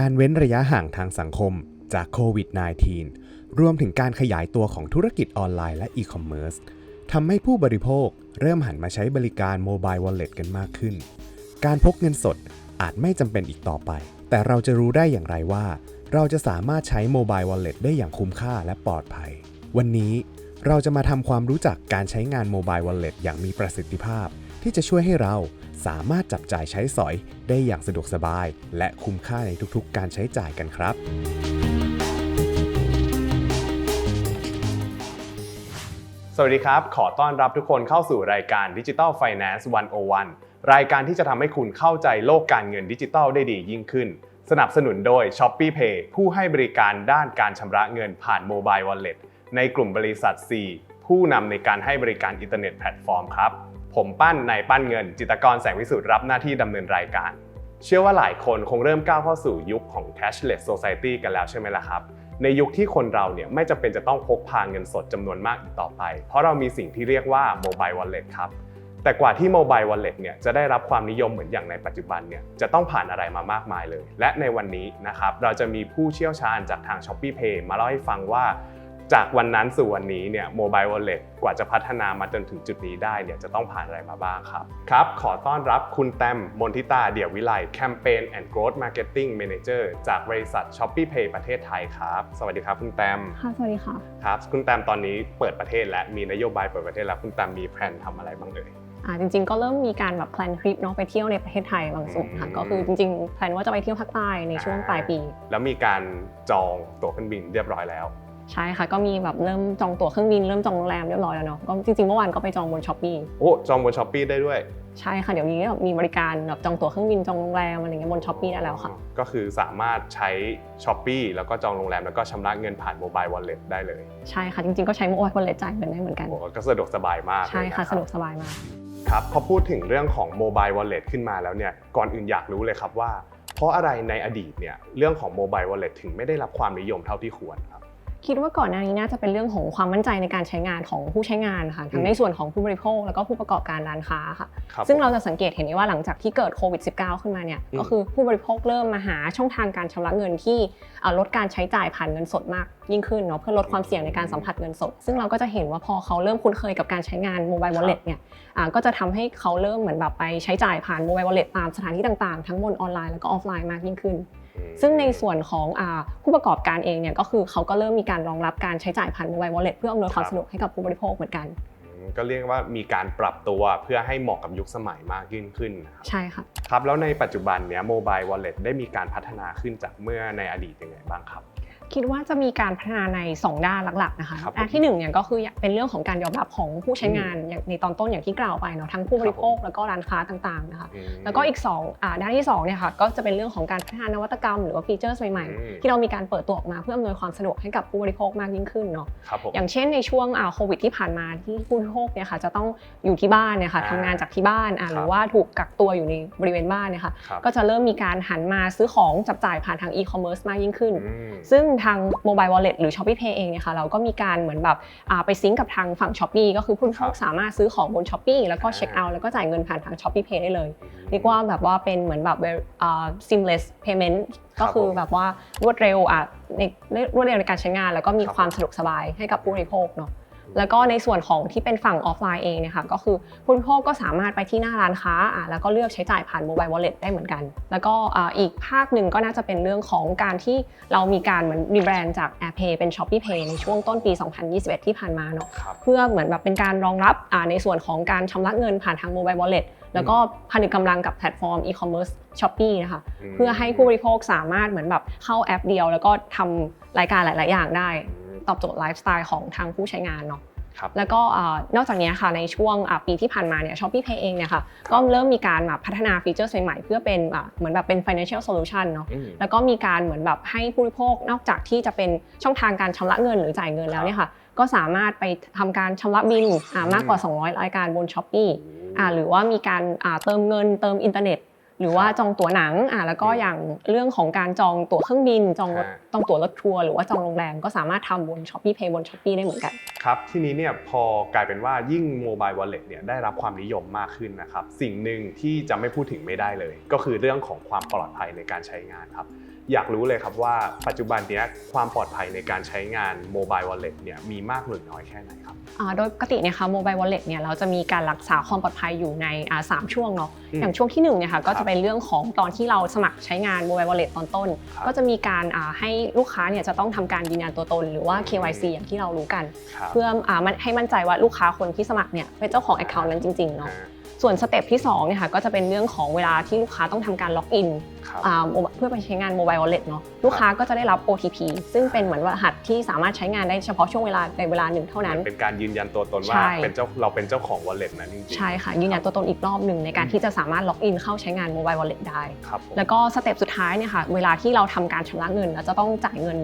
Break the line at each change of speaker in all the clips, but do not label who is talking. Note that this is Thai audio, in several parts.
การเว้นระยะห่างทางสังคมจากโควิด -19 รวมถึงการขยายตัวของธุรกิจออนไลน์และอีคอมเมิร์ซทำให้ผู้บริโภคเริ่มหันมาใช้บริการโมบายวอลเล็ตกันมากขึ้น การพกเงินสดอาจไม่จำเป็นอีกต่อไป แต่เราจะรู้ได้อย่างไรว่า เราจะสามารถใช้โมบายวอลเล็ตได้อย่างคุ้มค่าและปลอดภัย วันนี้ เราจะมาทำความรู้จักการใช้งานโมบายวอลเล็ตอย่างมีประสิทธิภาพ ที่จะช่วยให้เราสามารถจับจ่ายใช้สอยได้อย่างสะดวกสบาย และคุ้มค่าในทุกๆ การใช้จ่ายกันครับ
สวัสดีครับ ขอต้อนรับทุกคนเข้าสู่รายการ Digital Finance 101 รายการที่จะทำให้คุณเข้าใจโลกการเงินดิจิทัลได้ดียิ่งขึ้น สนับสนุนโดย s h o p e e Pay ผู้ให้บริการด้านการชำระเงินผ่านโมบาย Wallet ในกลุ่มบริษัท C ผู้นำในการให้บริการอินเทอร์เน็ตแพลตฟอร์มครับ ผมปั้นนายปั้นเงิน จิตกรแสงวิสุทธิ์รับหน้าที่ดำเนินรายการ เชื่อว่าหลายคนคงเริ่มก้าวเข้าสู่ยุคของ cashless society กันแล้วใช่ไหมล่ะครับ ในยุคที่คนเราเนี่ยไม่จำเป็นจะต้องพกพาเงินสดจำนวนมากอีกต่อไป เพราะเรามีสิ่งที่เรียกว่า mobile wallet ครับแต่กว่าที่ mobile wallet เนี่ยจะได้รับความนิยมเหมือนอย่างในปัจจุบันเนี่ยจะต้องผ่านอะไรมามากมายเลย และในวันนี้นะครับเราจะมีผู้เชี่ยวชาญจากทาง Shopee Pay มาเล่าให้ฟังว่า จากวันนั้นสู่วันนี้เนี่ยโมบาย w a l l e t กว่าจะพัฒนามาจนถึงจุดนี้ได้เนี่ยจะต้องผ่านอะไรมาบ้างครับครับ ขอต้อนรับคุณแตมมนทิตาเดี่ยววิไลแคมเปญ and Growth Marketing Manager จากบริษัท Shopee Pay ประเทศไทยครับ สวัสดีครับคุณแตม
ค่ะสวัสดีค่ะ
ครับ คุณแตมตอนนี้เปิดประเทศและมีนโยบายเปิดประเทศแล้วคุณแตมมีแผนทำอะไรบ้างเอ่ย
อ่าจริงๆ ก็เริ่มมีการแบบแพลนทริปเนาะไปเที่ยวในประเทศไทยบางส่วนค่ะ
อืม
ก็คือจริงๆแพลนว่าจะไปเที่ยวภาคใต้ในช่วงปลายปี
แล้วมีการจองตั๋วเครื่องบินเรียบร้อยแล้ว
ใช่ค่ะก็มีแบบเริ่มจองตั๋วเครื่องบินเริ่มจองโรงแรมเรียบร้อยแล้วเนาะก็จริงๆเมื่อวานก็ไปจองบนช้อปปี้
โอ้จองบนช้อปปีได้ด้วย
ใช่ค่ะเดี๋ยวนี้แบบมีบริการแบบจองตั๋วเครื่องบินจองโรงแรมอะไรเงี้ยบนช้อปปี้ได้แล้วค่ะ
ก็คือสามารถใช้ช้อปปีแล้วก็จองโรงแรมแล้วก็ชำระเงินผ่านโมบายวอลเล็ตได้เลย
ใช่ค่ะจริงๆก็ใช้โมบายวอลเล็ตจ่ายเงินได้เหมือนกัน
โอ้ก็สะดวกสบายมาก
ใช่ค่ะ
เลยน
สะดวกสบายมาก
ครับพอพูดถึงเรื่องของโมบายวอลเล็ตขึ้นมาแล้วเนี่ยก่อนอื่นอยากรู้เลยครับว่า เพราะอะไรในอดีตเนี่ยเรื่องของโมบายวอลเล็ตถึงไม่ได้รับความนิยมเท่าที่ควรครับ
คิดว่าก่อนหน้านี้น่าจะเป็นเรื่องของความมั่นใจในการใช้งานของผู้ใช้งานค่ะทั้
อื
ง
ม
ในส่วนของผู้บริโภคแล้วก็ผู้ประกอบการร้านค้าค่ะ
ครับ
ซึ่งเราจะสังเกตเห็นได้ว่าหลังจากที่เกิดโควิด -19 ขึ้นมาเนี่ย
อืม
ก็คือผู้บริโภคเริ่มมาหาช่องทางการชำระเงินที่เอ่อลดการใช้จ่ายผ่านเงินสดมากยิ่งขึ้นเนาะเพื่อลดความเสี่ยงในการสัมผัสเงินสด ซึ่งเราก็จะเห็นว่าพอเขาเริ่มคุ้นเคยกับการใช้งานโมบาย w อลเล็ตเนี่ยอ่าก็จะทำให้เขาเริ่มเหมือนแบบไปใช้จ่ายผ่านโมบายวอลเล็ตตามสถานที่ต่างๆ ทั้งบนออนไลน์แล้วก็ออฟไลน์มากยิ่งขึ้น
อืม
ซึ่งในส่วนของอาผู้ประกอบการเองเนี่ยก็คือเขาก็เริ่มมีการรองรับการใช้จ่ายผ่านโมบายวอลเล็ตเพื่ออำนวยความ
ครับ
สะดวกให้กับผู้บริโภคเหมือนกัน
อืมก็เรียกว่ามีการปรับตัวเพื่อให้เหมาะกับยุคสมัยมากยิ่งขึ้นนะครับ
ใช่ค่ะ
ครับแล้วในปัจจุบันเนี้ยโมบายวอลเล็ตได้มีการพัฒนาขึ้นจากเมื่อในอดีตยังไงบ้างครับ
คิดว่าจะมีการพัฒนาใน 2 ด้านหลักๆนะคะ
ครับผม
อันที่หนึ่งเนี่ยก็คือเป็นเรื่องของการยอมรับของผู้ใช้งานอย่างในตอนต้นอย่างที่กล่าวไปเนาะทั้งผู้บริโภคแล้วก็ร้านค้าต่างๆนะคะ
อืม
แล้วก็อีก2อ่าด้านที่2เนี่ยค่ะก็จะเป็นเรื่องของการพัฒนานวัตกรรมหรือว่าฟีเจอร์ใหม่
อืม
ๆที่เรามีการเปิดตัวออกมาเพื่ออำนวยความสะดวกให้กับผู้บริโภคมากยิ่งขึ้นเนาะ
ครับผม
อย่างเช่นในช่วงอ่าโควิดที่ผ่านมาที่ผู้บริโภคเนี่ยค่ะจะต้องอยู่ที่บ้านเนี่ยค่ะ
อ่า
ทำงานจากที่บ้านอ่า
ครับ
หรือว่าถูกกักตัวอยู่ในบริเวณบ้านเนี่ยค่ะ
ครับ
ก็จะเริ่มมีการหันมาซื้อของจับจ่ายผ่านทางอีคอมเมิร์ซมากยิ่งขึ้น
อืม
ซึ่งทาง Mobile Wallet หรือ Shopee Pay เองเนี่ยค่ะเราก็มีการเหมือนแบบอ่าไปซิงก์กับทางฝั่ง Shopee ก็คือผู้บริโภ
ค
ครับสามารถซื้อของบน Shopee แล้วก็เช็คเอาท์แล้วก็จ่ายเงินผ่านทาง Shopee Pay ได้เลยเรียกว่าแบบว่าเป็นเหมือนแบบอ่า seamless payment
ครับ
ก็คือ
ผม
แบบว่ารวดเร็วอะในรวดเร็วในการใช้งาน แล้วก็มี
ครับ
ความสะดวกสบายให้กับผู้บริโภคเนาะ แล้วก็ในส่วนของที่เป็นฝั่งออฟไลน์เองเนี่ยค่ะก็คือผู้บริโภคก็สามารถไปที่หน้าร้านค้าอะแล้วก็เลือกใช้จ่ายผ่านโมบายวอลเล็ตได้เหมือนกัน แล้วก็อ่าอีกภาคหนึ่งก็น่าจะเป็นเรื่องของการที่เรามีการเหมือนรีแบรนด์จาก AirPay เป็น Shopee Pay ในช่วงต้นปี 2021 ที่ผ่านมาเนาะ
ครับ
เพื่อเหมือนแบบเป็นการรองรับอ่าในส่วนของการชำระเงินผ่านทางโมบายวอลเล็ตแล้วก็ผนึกกำลังกับแพลตฟอร์มอีคอมเมิร์ซช้อปปี้นะคะ
อืม
เพื่อให้ผู้บริโภคสามารถเหมือนแบบเข้าแอปเดียว แล้วก็ทำรายการหลาย ๆ อย่างได้ ตอบโจทย์ไลฟ์สไตล์ของทางผู้ใช้งานเนาะ
ครับ
แล้วก็อ่านอกจากนี้ค่ะในช่วงอ่าปีที่ผ่านมาเนี่ยช้อปปี้เพย์เองเนี่ยค่ะก็เริ่มมีการแบบพัฒนาฟีเจอร์ใหม่ๆเพื่อเป็นอ่าเหมือนแบบเป็น financial solution เนาะ
อืม
แล้วก็มีการเหมือนแบบให้ผู้บริโภคนอกจากที่จะเป็นช่องทางการชำระเงินหรือจ่ายเงินแล้วเนี่ยค่ะก็สามารถไปทำการชำระบิลอ่ามากกว่า 200 รายการบนช้อปปี้อ่าหรือว่ามีการอ่าเติมเงินเติมอินเทอร์เน็ต หรือว่าจองตั๋วหนังอ่าแล้วก็
อืม
อย่างเรื่องของการจองตั๋วเครื่องบิน จองรถ
ฮะ
จองตั๋วรถทัวร์หรือว่าจองโรงแรมก็สามารถทำบนช้อปปี้เพย์บนช้อปปี้ได้เหมือนกัน
ครับ ทีนี้เนี่ยพอกลายเป็นว่ายิ่งโมบายวอลเล็ตเนี่ยได้รับความนิยมมากขึ้นนะครับ สิ่งหนึ่งที่จะไม่พูดถึงไม่ได้เลย ก็คือเรื่องของความปลอดภัยในการใช้งานครับ อยากรู้เลยครับว่าปัจจุบันเนี้ยความปลอดภัยในการใช้งานโมบาย Wallet เนี่ยมีมากหรือน้อยแค่ไหนครับ
อ่าโดยปกติเนี่ยค่ะโมบาย wallet เนี่ยเราจะมีการรักษาความปลอดภัยอยู่ในอ่าสามช่วงเนาะ
อืม
อย่างช่วงที่1เนี่ยค่ะก็
ครั
จะ
บ
เป็นเรื่องของตอนที่เราสมัครใช้งานโมบาย wallet ตอนต้น
ครับ
ก็จะมีการอ่าให้ลูกค้าเนี่ยจะต้องทำการยืนยันตัวตน หรือว่า KYC อย่างที่เรารู้กัน
ครับ
เพื่ออ่ามันให้มั่นใจว่าลูกค้าคนที่สมัครเนี่ยเป็นเจ้าของ account นั้นจริงๆเนาะ
อ่า
ส่วนสเต็ปที่2เนี่ยค่ะก็จะเป็นเรื่องของเวลาที่ลูกค้าต้องทำการล็อกอิน
ครับ
อ่าเพื่อไปใช้งานโมบาย wallet เนาะลูกค้าก็จะได้รับ OTP ซึ่งเป็นเหมือนรหัสที่สามารถใช้งานได้เฉพาะช่วงเวลาในเวลาหนึ่งเท่านั้น
เป็นการยืนยันตัวตนว่า
ใช่
เป็นเจ้าเราเป็นเจ้าของ Wallet นั้นจริงๆ
ใช่ค่ะยืนยันตัวตนอีกรอบหนึ่งในการที่จะสามารถล็อกอินเข้าใช้งานโมบาย wallet ได้
ครับผม
แล้วก็สเต็ปสุดท้ายเนี่ยค่ะเวลาที่เราทำการชำระเงินแล้วจะต้องจ่ายเงิน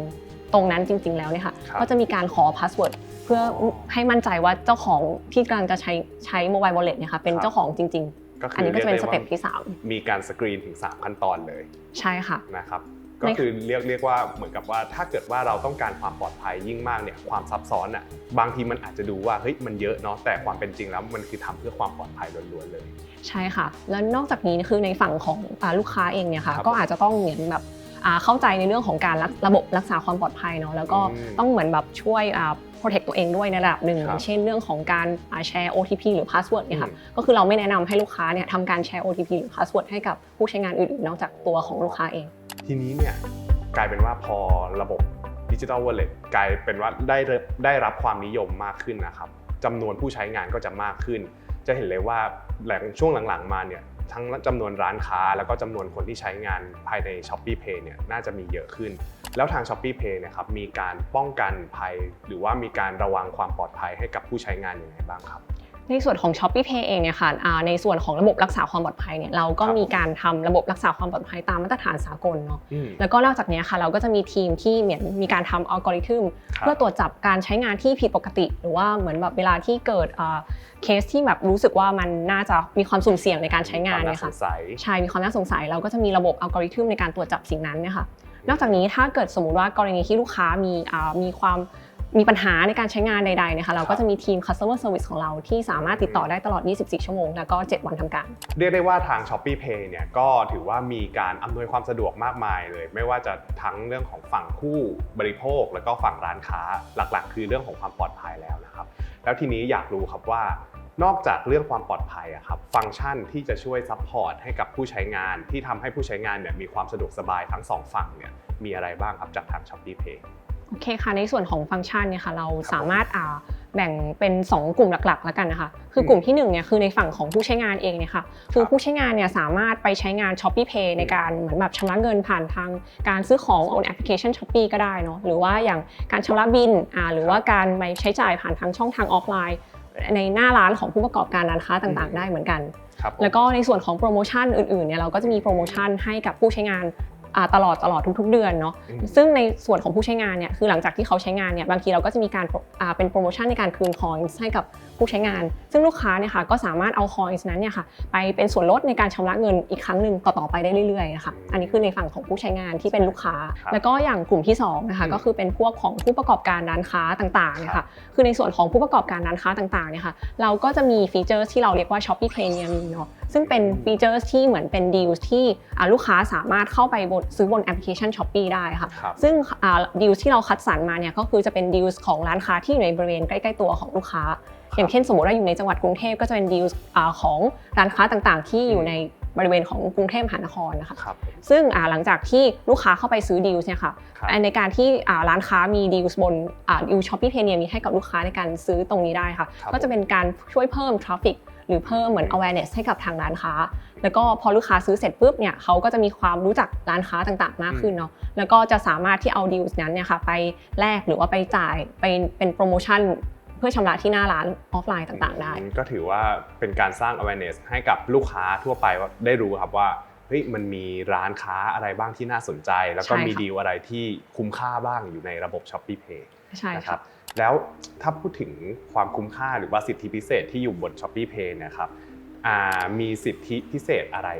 ตรงนั้นจริง ๆ แล้วเนี่ยค่ะ
ครับ
ก็จะมีการขอพาสเวิร์ดเพื่ออ
อ
ให้มั่นใจว่าเจ้าของที่กำลังจะใช้ใช้โมบาย wallet เนี่ยค่ะเป็น
ครับ
เจ้าของจริง
ก็
ๆ
คื
อันนี้ก็จะเป็น
รี
ส
ยได้
เต็ป
ว่า
ที่
มีการสกรีนถึง 3 ขั้นตอนเลย
3 ใช่ค่ะ
นะครับ
ใน
ก็คือเรียกเรียกว่าเหมือนกับว่าถ้าเกิดว่าเราต้องการความปลอดภัยยิ่งมากเนี่ยความซับซ้อนอะบางทีมันอาจจะดูว่าเฮ้ยมันเยอะเนาะแต่ความเป็นจริงแล้วมันคือทำเพื่อความปลอดภัยล้วนๆเลย
ใช่ค่ะ แล้วนอกจากนี้คือในฝั่งของอาลูกค้าเองเนี่ยค่ะ
ครับ
ก็อาจจะต้องเหมือนแบบอ่า เข้าใจในเรื่องของการรักระบบรักษาความปลอดภัยเนาะแล้วก็
อืม
ต้องเหมือนแบบช่วยอ่า protect ตัวเองด้วยในระดับหนึ่ง
ครับ
เช่นเรื่องของการอ่าแชร์ OTP หรือ password เนี่ยค่ะ
อืม
ก็คือเราไม่แนะนำให้ลูกค้าเนี่ยทำการแชร์ OTP หรือ password ให้กับผู้ใช้งานอื่นๆ นอกจากตัวของลูกค้าเอง
ทีนี้เนี่ยกลายเป็นว่าพอระบบดิจิ t a ลวอลเล็ตกลายเป็นว่าได้รับได้รับความนิยมมากขึ้นนะครับจำนวนผู้ใช้งานก็จะมากขึ้น จะเห็นเลยว่าหลังช่วงหลังๆมาเนี่ย ทั้งจำนวนร้านค้า แล้วก็จำนวนคนที่ใช้งานภายใน s h อ p e e Pay เนี่ยน่าจะมีเยอะขึ้น แล้วทาง s h อ p e e Pay เนี่ยครับมีการป้องกันภัย หรือว่ามีการระวังความปลอดภัยให้กับผู้ใช้งานอย่างไรบ้างครับ
ในส่วนของ s h o p e e Pay เองเนี่ยค่ะอ่าในส่วนของระบบรักษาความปลอดภัยเนี่ยเราก็
ครับ
มีการทำระบบรักษาความปลอดภัยตามมาตรฐานสากลเนาะ
อืม
แล้วก็นอกจากนี้ค่ะเราก็จะมีทีมที่เหมือนมีการทำอัลกอริทึม
ครับ
เพื่อตรวจจับการใช้งานที่ผิดปกติ หรือว่าเหมือนแบบเวลาที่เกิดอ่าเคสที่แบบรู้สึกว่ามันน่าจะมีความสุ่มเสี่ยงในการใช้งาน
ควม
เนี่ย
ส
ค่ะ
งสัย
ใช่มีความน่าสงสัยเราก็จะมีระบบอัลกอริทึมในการตรวจจับสิ่งนั้นเนี่ยค่ะนอกจากนี้ถ้าเกิดสมมุติว่ากรณีที่ลูกค้ามีอ่ามีความ มีปัญหาในการใช้งานใดๆเนี่ยค่ะเราก็จะมีทีม customer service ของเราที่สามารถติดต่อได้ตลอด 24 ชั่วโมง แล้วก็ 7 วันทำการ
เรียกได้ว่าทาง s h อ p e e Pay เนี่ยก็ถือว่ามีการอำนวยความสะดวกมากมายเลย ไม่ว่าจะทั้งเรื่องของฝั่งผู้บริโภค แล้วก็ฝั่งร้านค้าหลักๆ คือเรื่องของความปลอดภัยแล้วนะครับ แล้วทีนี้อยากรู้ครับว่านอกจากเรื่องความปลอดภัยอะครับฟังก์ชันที่จะช่วยซัพพอร์ตให้กับผู้ใช้งานที่ทำให้ผู้ใช้งานเนี่ยมีความสะดวกสบายทั้งสองฝั่งเนี่ยมีอะไรบ้างครับจากทาง s h อ p e e Pay
โอเคค่ะในส่วนของฟังก์ชันเนี่ยค่ะเราสามารถอ่าแบ่งเป็น 2 กลุ่มหลักๆ แล้วกันนะคะ คือ
ม
กลุ่มที่1เนี่ยคือในฝั่งของผู้ใช้งานเองเนี่ยค่ะ คือ
ครับ
ผู้ใช้งานเนี่ยสามารถไปใช้งาน s h o p e e Pay ในการเหมือนแบบชำระเงินผ่านทางการซื้อของบนแอปพลิเคชัน s h o p e e ก็ได้เนาะ หรือว่าอย่างการชำระบินอ่าหรือว่าการไปใช้จ่ายผ่านทางช่องทางออฟไลน์ ในหน้าร้านของผู้ประกอบการร้านค้าต่างๆ ได้เหมือนกัน
ครับผม
แล้วก็ในส่วนของโปรโมชั่นอื่นๆเนี่ยเราก็จะมีโปรโมชั่นให้กับผู้ใช้งานอ่า ตลอดตลอดทุก ๆ เดือนเนาะ
อืม
ซึ่งในส่วนของผู้ใช้งานเนี่ยคือหลังจากที่เขาใช้งานเนี่ยบางทีเราก็จะมีการอ่าเป็นโปรโมชั่นในการคืนคอยส์ให้กับผู้ใช้งาน ซึ่งลูกค้าเนี่ยค่ะก็สามารถเอาคอยส์นั้นเนี่ยค่ะไปเป็นส่วนลดในการชำระเงินอีกครั้งหนึ่งต่อๆไปได้เรื่อยๆนะคะอันนี้คือในฝั่งของผู้ใช้งานที่เป็นลูกค้า
ครับ
แล้วก็อย่างกลุ่มที่สองนะคะ
อืม
ก็คือเป็นพวกของผู้ประกอบการร้านค้าต่างๆเนี่ยค่ะคือในส่วนของผู้ประกอบการร้านค้าต่างๆเนี่ยค่ะเราก็จะมีฟีเจอร์ที่เราเรียกว่า Shopee Pay Near Me เนาะซึ่งเป็นฟีเจอร์ที่เหมือนเป็นดีลที่อ่าลูกค้าสามารถเข้าไปบนซื้อบนแอปพลิเคชัน Shopee ได้ค่ะ
ครับ
ซึ่งดีลที่เราคัดสรรมาเนี่ยก็คือจะเป็นดีลของร้านค้าที่อยู่ในบริเวณใกล้ๆตัวของลูกค้า อย่างเช่นสมมติว่าอยู่ในจังหวัดกรุงเทพก็จะเป็นดีลของร้านค้าต่างๆ ที่อยู่ในบริเวณของกรุงเทพมหานครนะคะ
ครับ
ซึ่งอ่าหลังจากที่ลูกค้าเข้าไปซื้อดีลเนี่ยค่ะ
ครับ
ในการที่อ่าร้านค้ามีดีลบนดีลช้อปปี้เพเนียมีให้กับลูกค้าในการซื้อตรงนี้ได้ค่ะ
ครับ
ก็จะเป็นการช่วยเพิ่มทราฟฟิก หรือเพิ่มเหมือน awareness ให้กับทางร้านค้า แล้วก็พอลูกค้าซื้อเสร็จปุ๊บเนี่ยเขาก็จะมีความรู้จักร้านค้าต่างๆ มากขึ้นเนาะแล้วก็จะสามารถที่เอาดีลนั้นเนี่ยค่ะไปแลกหรือว่าไปจ่ายไปเป็นโปรโมชั่นเพื่อชำระที่หน้าร้านออฟไลน์ต่างๆ ได้
อืมก็ถือว่าเป็นการสร้าง awareness ให้กับลูกค้าทั่วไปว่าได้รู้ครับว่าเฮ้ยมันมีร้านค้าอะไรบ้างที่น่าสนใจ แล้วก็
ใช่ค่ะ
มีดีลอะไรที่คุ้มค่าบ้างอยู่ในระบบ Shopee Pay
ใช่
นะครับแล้วถ้าพูดถึงความคุ้มค่าหรือว่าสิทธิพิเศษที่อยู่บน Shopee Pay เนะครับมีสิทธิพิเศษอะไร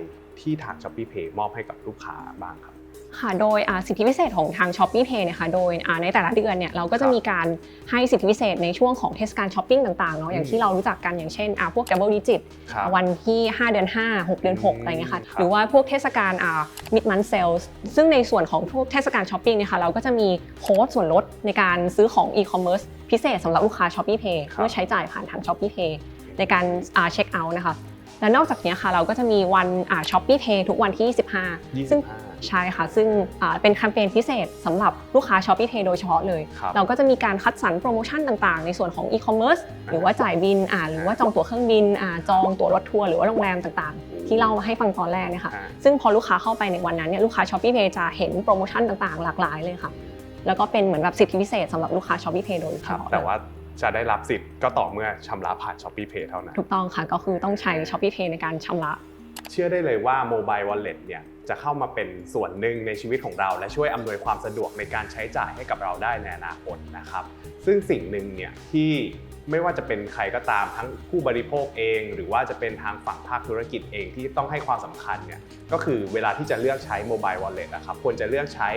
ที่ทาง Shopee Pay มอบให้กับลูกค้าบ้างครับ
ค่ะโดยอ่าสิทธิพิเศษของทาง s h o p e e Pay เนี่ยค่ะโดยอ่าในแต่ละเดือนเนี่ยเราก็จะมีการให้สิทธิพิเศษในช่วงของเทศกาลช้อปปิ้งต่างๆเนาะอย่างที่เรารู้จักกันอย่างเช่นอ่าพวก Double Digit
ครับ
วันที่ 5 เดือน 5 6 เดือน 6 อะไรเงี้ยค่ะ
ครับ
หรือว่าพวกเทศกาลอ่า Mid Month Sales ซึ่งในส่วนของพวกเทศกาลช้อปปิ้งเนี่ยค่ะเราก็จะมีโค้ดส่วนลดในการซื้อของ e-commerce พิเศษสำหรับลูกค้า Shopee Pay
ครับ
เมื่อใช้จ่ายผ่านทาง Shopee Pay ในการเช็คเอาท์นะคะและนอกจากนี้ค่ะเราก็จะมีวันช้อปปี้เพย์ทุกวันที่ 25 ซึ่ง
25
ใช่ค่ะ ซึ่งอ่าเป็นแคมเปญพิเศษสำหรับลูกค้า Shopee Pay โดยเฉพาะเลย
ครับ
เราก็จะมีการคัดสรรโปรโมชั่นต่างๆ ในส่วนของ e-commerce หรือว่าจ่ายบินอ่าหรือว่าจองตั๋วเครื่องบินอ่าจองตั๋วรถทัวร์หรือว่าโรงแรมต่างๆ ที่เล่ามาให้ฟังตอนแรกเนี่ยค่ะ
อ่า
ซึ่งพอลูกค้าเข้าไปในวันนั้นเนี่ยลูกค้า Shopee Pay จะเห็นโปรโมชั่นต่างๆ หลากหลายเลยค่ะแล้วก็เป็นเหมือนแบบสิทธิพิเศษสำหรับลูกค้า Shopee Pay โดยเฉ
ครับ
พาะ
แต่
เลย
ว่าจะได้รับสิทธิ์ก็ต่อเมื่อชำระผ่าน Shopee Pay เท่านั้น
ถูกต้องค่ะ ก็คือต้องใช้ Shopee Pay ในการชำระ
เชื่อได้เลยว่าโมบายวอลเล็ตเนี่ยจะเข้ามาเป็นส่วนหนึ่งในชีวิตของเรา และช่วยอำนวยความสะดวกในการใช้จ่ายให้กับเราได้ในอนาคตนะครับ ซึ่งสิ่งหนึ่งเนี่ยที่ไม่ว่าจะเป็นใครก็ตามทั้งผู้บริโภคเอง หรือว่าจะเป็นทางฝั่งภาคธุรกิจเองที่ต้องให้ความสำคัญเนี่ยก็คือเวลาที่จะเลือกใช้โมบายวอลเล็ตนะครับควรจะเลือกใช้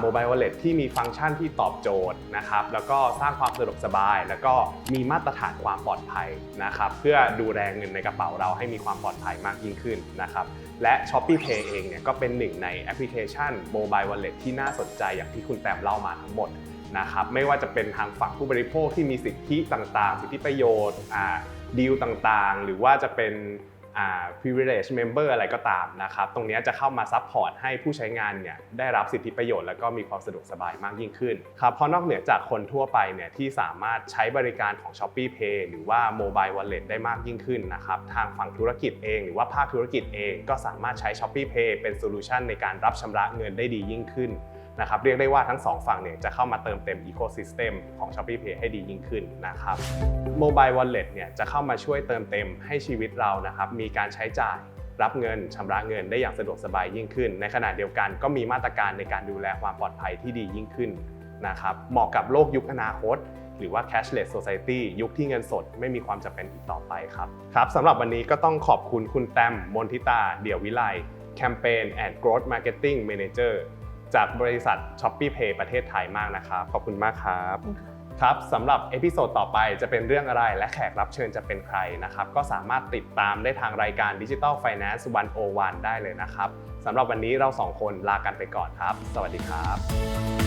โมบาย Wallet ที่มีฟังก์ชันที่ตอบโจทย์นะครับแล้วก็สร้างความสะดวกสบาย แล้วก็มีมาตรฐานความปลอดภัยนะครับเพื่อดูแลเงินในกระเป๋าเราให้มีความปลอดภัยมากยิ่งขึ้นนะครับและ Shopee Pay เองเนี่ยก็เป็นหนึ่งในแอปพลิเคชัน Mobile Wallet ที่น่าสนใจอย่างที่คุณแต้มเล่ามาทั้งหมดนะครับไม่ว่าจะเป็นทางฝั่งผู้บริโภคที่มีสิทธิต่างๆ สิทธิประโยชน์ดีลต่างๆ หรือว่าจะเป็น privilege member อะไรก็ตามนะครับ ตรงนี้จะเข้ามาซัพพอร์ตให้ผู้ใช้งานเนี่ยได้รับสิทธิประโยชน์แล้วก็มีความสะดวกสบายมากยิ่งขึ้นครับเพราะนอกเหนือจากคนทั่วไปเนี่ยที่สามารถใช้บริการของ Shopee Pay หรือว่า Mobile Wallet ได้มากยิ่งขึ้นนะครับ ทางฝั่งธุรกิจเอง หรือว่าภาคธุรกิจเองก็สามารถใช้ Shopee Pay เป็นโซลูชันในการรับชำระเงินได้ดียิ่งขึ้น นะครับเรียกได้ว่าทั้งสองฝั่งเนี่ยจะเข้ามาเติมเต็ม Ecosystem ของ Shopee Pay ให้ดียิ่งขึ้นนะครับ Mobile Wallet เนี่ยจะเข้ามาช่วยเติมเต็มให้ชีวิตเรานะครับมีการใช้จ่ายรับเงินชำระเงินได้อย่างสะดวกสบายยิ่งขึ้น ในขณะเดียวกันก็มีมาตรการในการดูแลความปลอดภัยที่ดียิ่งขึ้นนะครับเหมาะกับโลกยุคอนาคต หรือว่า cashless society ยุคที่เงินสดไม่มีความจำเป็นอีกต่อไปครับครับสำหรับวันนี้ก็ต้องขอบคุณคุณแตมมนทิตา เดี่ยววิไล Campaign and Growth Marketing Manager จากบริษัท Shopee Pay ประเทศไทยมากนะครับขอบคุณมากครับครับสำหรับเอพิโซดต่อไปจะเป็นเรื่องอะไรและแขกรับเชิญจะเป็นใครนะครับ ก็สามารถติดตามได้ทางรายการ Digital Finance 101 ได้เลยนะครับสำหรับวันนี้เราสองคนลากันไปก่อนครับ สวัสดีครับ